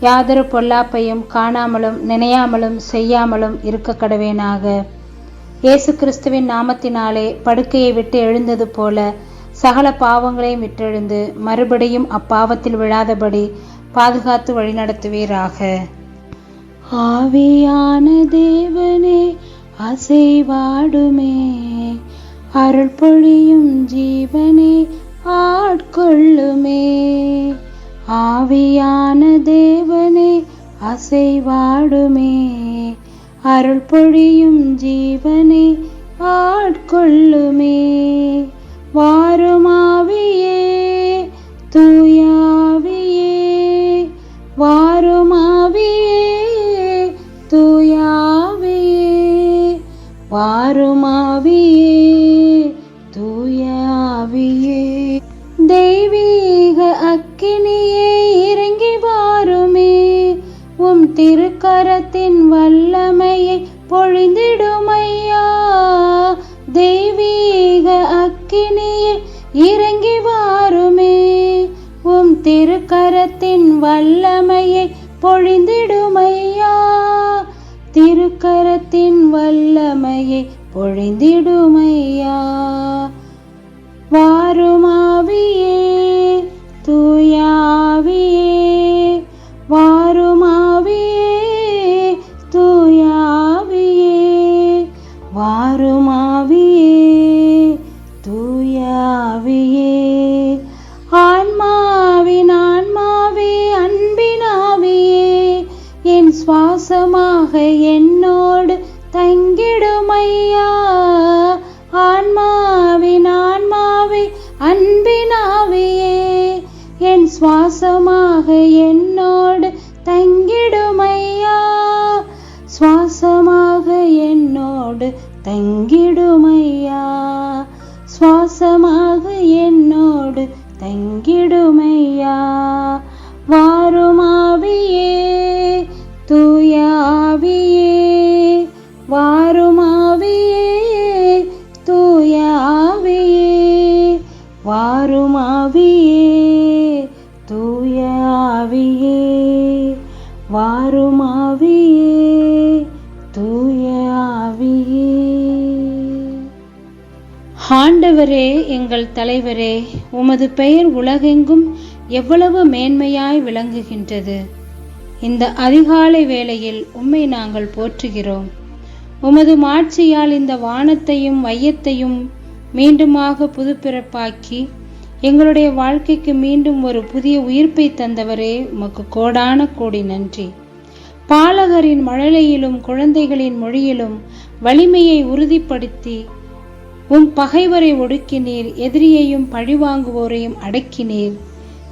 யாதொரு பொல்லாப்பையும் காணாமலும் நினையாமலும் செய்யாமலும் இருக்க கடவேனாக. இயேசு கிறிஸ்துவின் நாமத்தினாலே படுக்கையை விட்டு எழுந்தது போல சகல பாவங்களையும் விட்டெழுந்து மறுபடியும் அப்பாவத்தில் விழாதபடி பாதுகாத்து வழிநடத்துவீராக. ஆவியான தேவனே அசைவாடுமே. அருள் பொழியும் ஜீவனே ஆட்கொள்ளுமே. ஆவியான தேவனே அசைவாடுமே. அருள் பொழியும் ஜீவனே ஆட்கொள்ளுமே. வாருமாவியே தூயாவியே வாருமாவியே தூயாவியே வாருமாவியே தூயாவியே திருக்கரத்தின் வல்லமையை பொழிந்திடுமையா? தெய்வீக அக்கினியே இறங்கி வாருமே. உம் திருக்கரத்தின் வல்லமையை பொழிந்திடுமையா? திருக்கரத்தின் வல்லமையை பொழிந்திடுமையா? வாருமாவியே தூய Thank you. ஆண்டவரே எங்கள் தலைவரே உமது பெயர் உலகெங்கும் எவ்வளவு மேன்மையாய் விளங்குகின்றது. இந்த அதிகாலை வேளையில் உம்மை நாங்கள் போற்றுகிறோம். உமது மாட்சியால் இந்த வானத்தையும் மையத்தையும் மீண்டுமாக புதுப்பிறப்பாக்கி எங்களுடைய வாழ்க்கைக்கு மீண்டும் ஒரு புதிய உயிர்ப்பை தந்தவரே உமக்கு கோடான கோடி நன்றி. பாலகரின் மழலையிலும் குழந்தைகளின் மொழியிலும் வலிமையை உறுதிப்படுத்தி உம் பகைவரை ஒடுக்கினீர் எதிரியையும் பழிவாங்குவோரையும் அடக்கினீர்.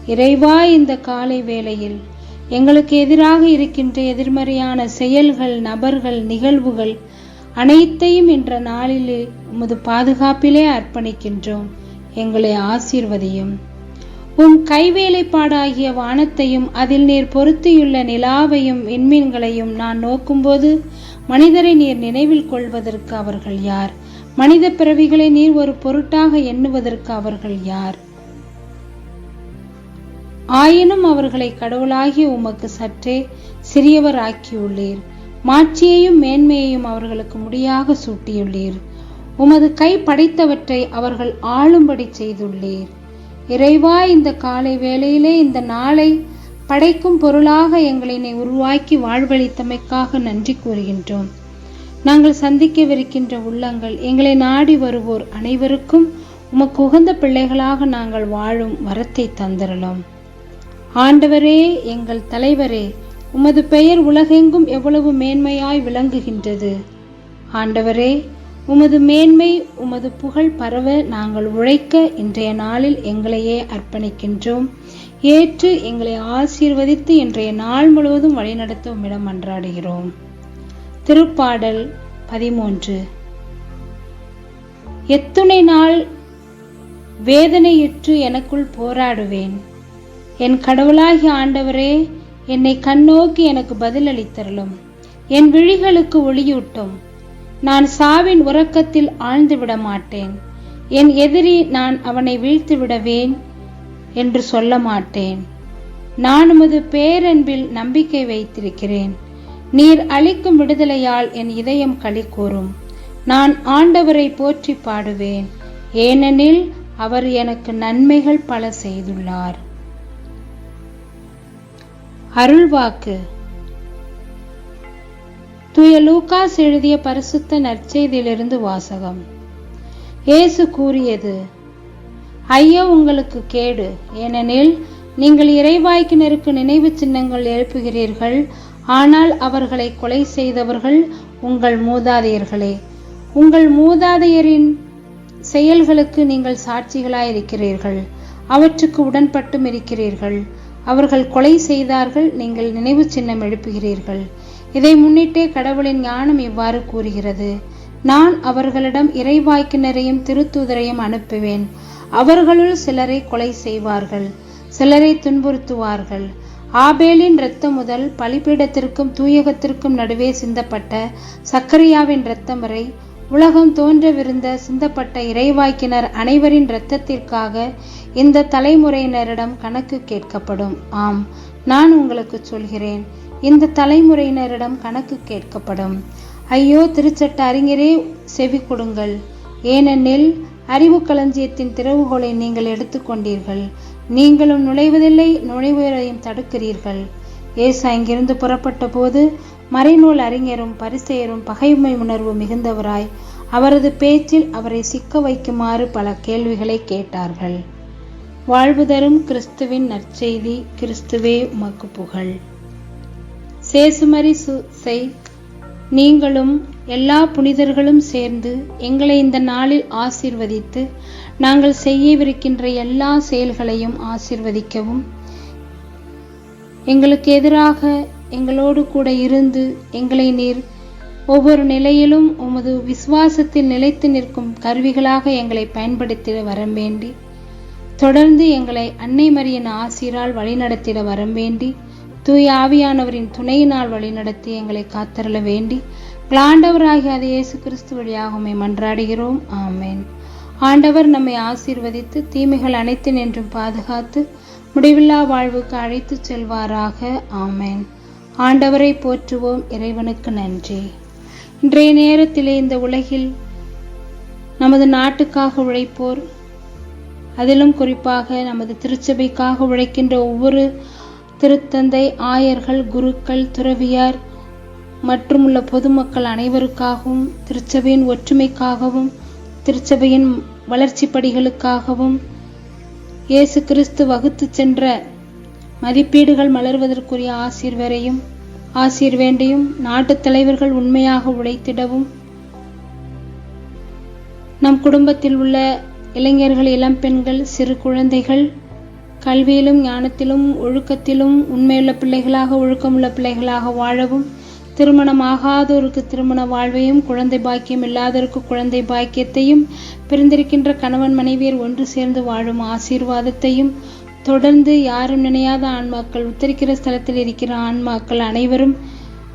இறைவா இந்த காலை வேளையில் எங்களுக்கு எதிராக இருக்கின்ற எதிர்மறையான செயல்கள் நபர்கள் நிகழ்வுகள் அனைத்தையும் என்ற நாளிலே உமது பாதுகாப்பிலே அர்ப்பணிக்கின்றோம். எங்களை ஆசீர்வதியும். உம் கைவேலைப்பாடாகிய வானத்தையும் அதில் நீர் பொருத்தியுள்ள நிலாவையும் விண்மீன்களையும் நான் நோக்கும்போது மனிதரை நீர் நினைவில் கொள்வதற்கு அவர்கள் யார்? மனித பிறவிகளை நீர் ஒரு பொருட்டாக எண்ணுவதற்கு அவர்கள் யார்? ஆயினும் அவர்களை கடவுளாகிய உமக்கு சற்றே சிறியவர் ஆக்கியுள்ளீர் மாட்சியையும் மேன்மையையும் அவர்களுக்கு முடியாக சூட்டியுள்ளீர். உமது கை படைத்தவற்றை அவர்கள் ஆளும்படி செய்துள்ளீர். இறைவா இந்த காலை வேளையிலே இந்த நாளை படைக்கும் பொருளாக எங்களை உருவாக்கி வாழ்வளித்தமைக்காக நன்றி கூறுகின்றோம். நாங்கள் சந்திக்கவிருக்கின்ற உள்ளங்கள் எங்களை நாடி வருவோர் அனைவருக்கும் உமக்கு உகந்த பிள்ளைகளாக நாங்கள் வாழும் வரத்தை தந்திரலாம். ஆண்டவரே எங்கள் தலைவரே உமது பெயர் உலகெங்கும் எவ்வளவு மேன்மையாய் விளங்குகின்றது. ஆண்டவரே உமது மேன்மை உமது புகழ் பரவ நாங்கள் உழைக்க இன்றைய நாளில் எங்களையே அர்ப்பணிக்கின்றோம். ஏற்று எங்களை ஆசீர்வதித்து இன்றைய நாள் முழுவதும் வழிநடத்த உம்மிடம் மன்றாடுகிறோம் திருப்பாடல் பதிமூன்று. எத்துணை நாள் வேதனையுற்று எனக்குள் போராடுவேன். என் கடவுளாகிய ஆண்டவரே என்னை கண்ணோக்கி எனக்கு பதிலளித்தருளும். என் விழிகளுக்கு ஒளியூட்டும். நான் சாவின் உறக்கத்தில் ஆழ்ந்து விட மாட்டேன் என் எதிரி நான் அவனை வீழ்த்து விடவேன் என்று சொல்ல மாட்டேன் நான் உமது பேரன்பில் நம்பிக்கை வைத்திருக்கிறேன். நீர் அளிக்கும் விடுதலையால் என் இதயம் களி கூறும். நான் ஆண்டவரை போற்றி பாடுவேன். ஏனெனில் அவர் எனக்கு நன்மைகள் பல செய்துள்ளார். அருள்வாக்கு. துய லூகாஸ் எழுதிய பரிசுத்த நற்செய்தியிலிருந்து வாசகம். இயேசு கூறியது ஐயோ உங்களுக்கு கேடு. ஏனெனில் நீங்கள் இறைவாய்க்கினருக்கு நினைவு சின்னங்கள் எழுப்புகிறீர்கள். ஆனால் அவர்களை கொலை செய்தவர்கள் உங்கள் மூதாதையர்களே. உங்கள் மூதாதையரின் செயல்களுக்கு நீங்கள் சாட்சிகளாயிருக்கிறீர்கள். அவற்றுக்கு உடன்பட்டும் இருக்கிறீர்கள். அவர்கள் கொலை செய்தார்கள் நீங்கள் நினைவு சின்னம் எழுப்புகிறீர்கள். இதை முன்னிட்டே கடவுளின் ஞானம் இவ்வாறு கூறுகிறது. நான் அவர்களிடம் இறைவாய்க்கினரையும் திருத்தூதரையும் அனுப்புவேன். அவர்களுள் சிலரை கொலை செய்வார்கள். சிலரை துன்புறுத்துவார்கள். ஆபேலின் இரத்தம் முதல் பலிபீடத்திற்கும் தூயகத்திற்கும் நடுவே சிந்தப்பட்ட சக்கரியாவின் இரத்தம் வரை உலகம் தோன்றவிருந்த சிந்தப்பட்ட இறைவாய்க்கினர் அனைவரின் இரத்தத்திற்காக இந்த தலைமுறையினரிடம் கணக்கு கேட்கப்படும். ஆம் நான் உங்களுக்கு சொல்கிறேன். இந்த தலைமுறையினரிடம் கணக்கு கேட்கப்படும். ஐயோ திருச்சட்ட அறிஞரே செவி கொடுங்கள். ஏனெனில் அறிவு களஞ்சியத்தின் திறவுகோலை நீங்கள் எடுத்துக்கொண்டீர்கள் நீங்களும் நுழைவதில்லை நுழைவுகளையும் தடுக்கிறீர்கள். ஏசு அங்கிருந்து புறப்பட்ட போது மறைநூல் அறிஞரும் பரிசெயரும் பகைமை உணர்வு மிகுந்தவராய் அவரது பேச்சில் அவரை சிக்க வைக்குமாறு பல கேள்விகளை கேட்டார்கள். வாழ்வு தரும் கிறிஸ்துவின் நற்செய்தி கிறிஸ்துவே உமக்கு புகழ். சேசுமரி சுசை நீங்களும் எல்லா புனிதர்களும் சேர்ந்து எங்களை இந்த நாளில் ஆசிர்வதித்து நாங்கள் செய்யவிருக்கின்ற எல்லா செயல்களையும் ஆசிர்வதிக்கவும். எங்களுக்கு எதிராக எங்களோடு கூட இருந்து எங்களை நீர் ஒவ்வொரு நிலையிலும் உமது விசுவாசத்தில் நிலைத்து நிற்கும் கருவிகளாக எங்களை பயன்படுத்திட வரம்பேண்டி தொடர்ந்து எங்களை அன்னை மரியின் ஆசிரால் வழிநடத்திட வரம்பேண்டி வேண்டி தூய ஆவியானவரின் துணையினால் வழிநடத்தி எங்களை காத்தருள வேண்டி கிளாண்டவராகிய அது இயேசு கிறிஸ்து வழியாக மன்றாடுகிறோம். ஆமேன். ஆண்டவர் நம்மை ஆசீர்வதித்து தீமைகள் அனைத்து நின்றும் பாதுகாத்து முடிவில்லா வாழ்வுக்கு அழைத்துச் செல்வாராக. ஆமேன். ஆண்டவரை போற்றுவோம். இறைவனுக்கு நன்றி. இன்றைய நேரத்திலே இந்த உலகில் நமது நாட்டுக்காக உழைப்போர் அதிலும் குறிப்பாக நமது திருச்சபைக்காக உழைக்கின்ற ஒவ்வொரு திருத்தந்தை ஆயர்கள் குருக்கள் துறவியார் மற்றும் உள்ள பொதுமக்கள் அனைவருக்காகவும் திருச்சபையின் ஒற்றுமைக்காகவும் திருச்சபையின் வளர்ச்சி படிகளுக்காகவும் இயேசு கிறிஸ்து வகுத்து சென்ற மதிப்பீடுகள் மலர்வதற்குரிய ஆசீர்வரையும் ஆசீர் வேண்டியும் நாட்டுத் தலைவர்கள் உண்மையாக உழைத்திடவும் நம் குடும்பத்தில் உள்ள இளைஞர்கள் இளம்பெண்கள் சிறு குழந்தைகள் கல்வியிலும் ஞானத்திலும் ஒழுக்கத்திலும் உண்மையுள்ள பிள்ளைகளாக ஒழுக்கமுள்ள பிள்ளைகளாக வாழவும். திருமணம் ஆகாதோருக்கு திருமண வாழ்வையும் குழந்தை பாக்கியம் இல்லாதோருக்கு குழந்தை பாக்கியத்தையும் பிரிந்திருக்கின்ற கணவன் மனைவியர் ஒன்று சேர்ந்து வாழும் ஆசீர்வாதத்தையும் தொடர்ந்து யாரும் நினையாத ஆன்மாக்கள் உத்தரிக்கிற ஸ்தலத்தில் இருக்கிற ஆன்மாக்கள் அனைவரும்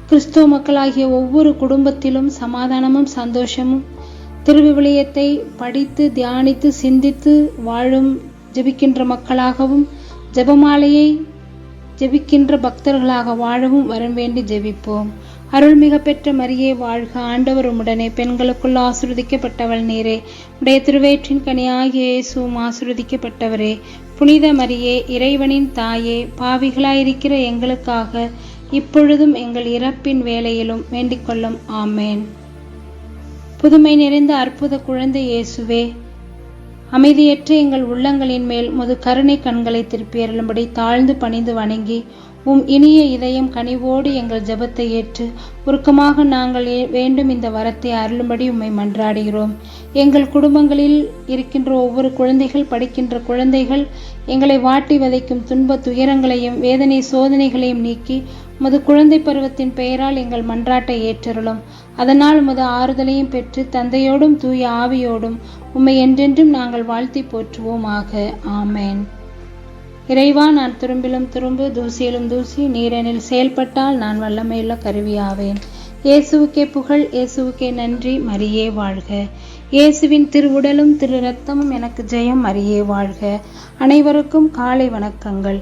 கிறிஸ்துவ மக்களாகிய ஒவ்வொரு குடும்பத்திலும் சமாதானமும் சந்தோஷமும் திருவிவிலியத்தை படித்து தியானித்து சிந்தித்து வாழும் ஜெபிக்கின்ற மக்களாகவும் ஜெபமாலையை ஜெபிக்கின்ற பக்தர்களாக வாழவும் வரம் வேண்டி ஜெபிப்போம். அருள்மிக பெற்ற மரியே வாழ்க ஆண்டவர் உடனே பெண்களுக்குள் ஆசிர்வதிக்கப்பட்டவள் நீரே. உடைய திருவேற்றின் கனியாகிய இயேசுவும் ஆசிர்வதிக்கப்பட்டவரே. புனித மரியே இறைவனின் தாயே பாவிகளாயிருக்கிற எங்களுக்காக இப்பொழுதும் எங்கள் இறப்பின் வேலையிலும் வேண்டிக்கொள்ளும். ஆமேன். புதுமை நிறைந்த அற்புத குழந்தை இயேசுவே அமைதியற்ற எங்கள் உள்ளங்களின் மேல் முது கருணை கண்களை திருப்பி அருளும்படி தாழ்ந்து பணிந்து வணங்கி உம் இனிய இதயம் கனிவோடு எங்கள் ஜெபத்தை ஏற்று உருக்கமாக நாங்கள் வேண்டும் இந்த வரத்தை அருளும்படி உம்மை மன்றாடுகிறோம். எங்கள் குடும்பங்களில் இருக்கின்ற ஒவ்வொரு குழந்தைகள் படிக்கின்ற குழந்தைகள் எங்களை வாட்டி வதைக்கும் துன்ப துயரங்களையும் வேதனை சோதனைகளையும் நீக்கி உமது குழந்தை பருவத்தின் பெயரால் எங்கள் மன்றாட்டை ஏற்றருளும். அதனால் உமது ஆறுதலையும் பெற்று தந்தையோடும் தூய ஆவியோடும் உம்மை என்றென்றும் நாங்கள் வாழ்த்தி போற்றுவோமாக. ஆமேன். இறைவா நான் துரும்பிலும் துரும்பு தூசியிலும் தூசி நீரெனில் செயல்பட்டால் நான் வல்லமையுள்ள கருவியாவேன். இயேசுவுக்கே புகழ் இயேசுவுக்கே நன்றி மரியே வாழ்க. இயேசுவின் திருவுடலும் திரு ரத்தமும் எனக்கு ஜெயம் மரியே வாழ்க. அனைவருக்கும் காலை வணக்கங்கள்.